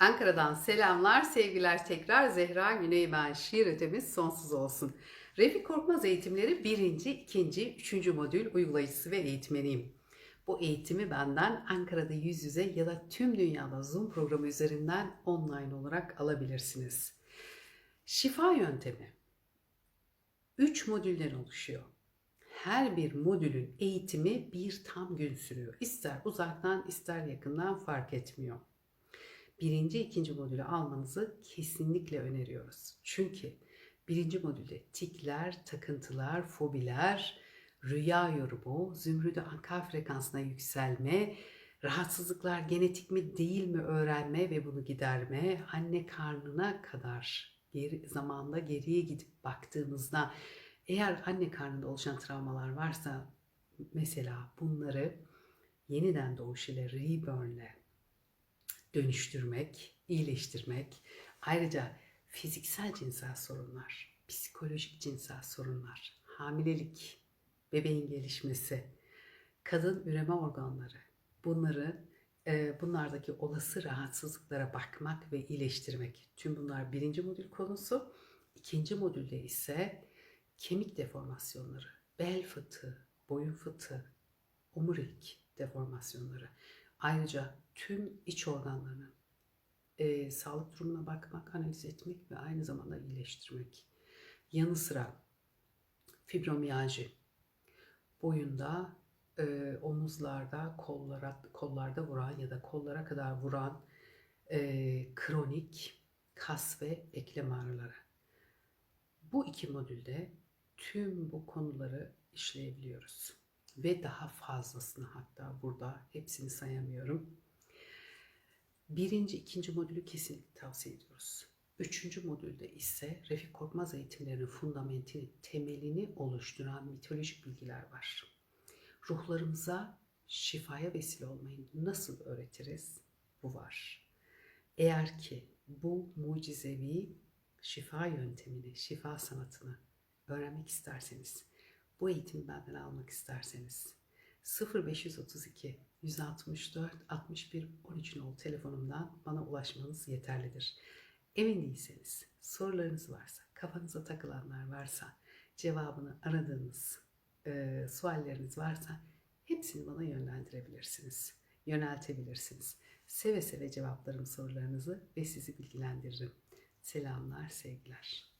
Ankara'dan selamlar, sevgiler tekrar. Zehra Güney ben. Şiir ötemiz sonsuz olsun. Refik Korkmaz eğitimleri birinci, ikinci, üçüncü modül uygulayıcısı ve eğitmeniyim. Bu eğitimi benden Ankara'da yüz yüze ya da tüm dünyada Zoom programı üzerinden online olarak alabilirsiniz. Şifa yöntemi 3 modülden oluşuyor. Her bir modülün eğitimi bir tam gün sürüyor. İster uzaktan ister yakından fark etmiyor. Birinci, ikinci modülü almanızı kesinlikle öneriyoruz. Çünkü birinci modülde tikler, takıntılar, fobiler, rüya yorumu, zümrüdü anka frekansına yükselme, rahatsızlıklar genetik mi değil mi öğrenme ve bunu giderme, anne karnına kadar geri, zamanda geriye gidip baktığımızda eğer anne karnında oluşan travmalar varsa mesela bunları yeniden doğuş ile reborn ile dönüştürmek, iyileştirmek, ayrıca fiziksel cinsel sorunlar, psikolojik cinsel sorunlar, hamilelik, bebeğin gelişmesi, kadın üreme organları, bunları e, bunlardaki olası rahatsızlıklara bakmak ve iyileştirmek. Tüm bunlar birinci modül konusu. İkinci modülde ise kemik deformasyonları, bel fıtığı, boyun fıtığı, omurilik deformasyonları. Ayrıca tüm iç organlarının e, sağlık durumuna bakmak, analiz etmek ve aynı zamanda iyileştirmek. Yanı sıra fibromiyalji, boyunda, e, omuzlarda, kollara, kollarda vuran ya da kollara kadar vuran e, kronik kas ve eklem ağrıları. Bu iki modülde tüm bu konuları işleyebiliyoruz. Ve daha fazlasını hatta burada hepsini sayamıyorum. Birinci, ikinci modülü kesinlikle tavsiye ediyoruz. Üçüncü modülde ise Refik Korkmaz eğitimlerinin fundamentini, temelini oluşturan mitolojik bilgiler var. Ruhlarımıza şifaya vesile olmayı nasıl öğretiriz? Bu var. Eğer ki bu mucizevi şifa yöntemini, şifa sanatını öğrenmek isterseniz, bu eğitimi benden almak isterseniz 0532 164 61 13 nolu telefonumdan bana ulaşmanız yeterlidir. Emin değilseniz, sorularınız varsa, kafanıza takılanlar varsa, cevabını aradığınız e, sualleriniz varsa hepsini bana yönlendirebilirsiniz, yöneltebilirsiniz. Seve seve cevaplarım sorularınızı ve sizi bilgilendiririm. Selamlar, sevgiler.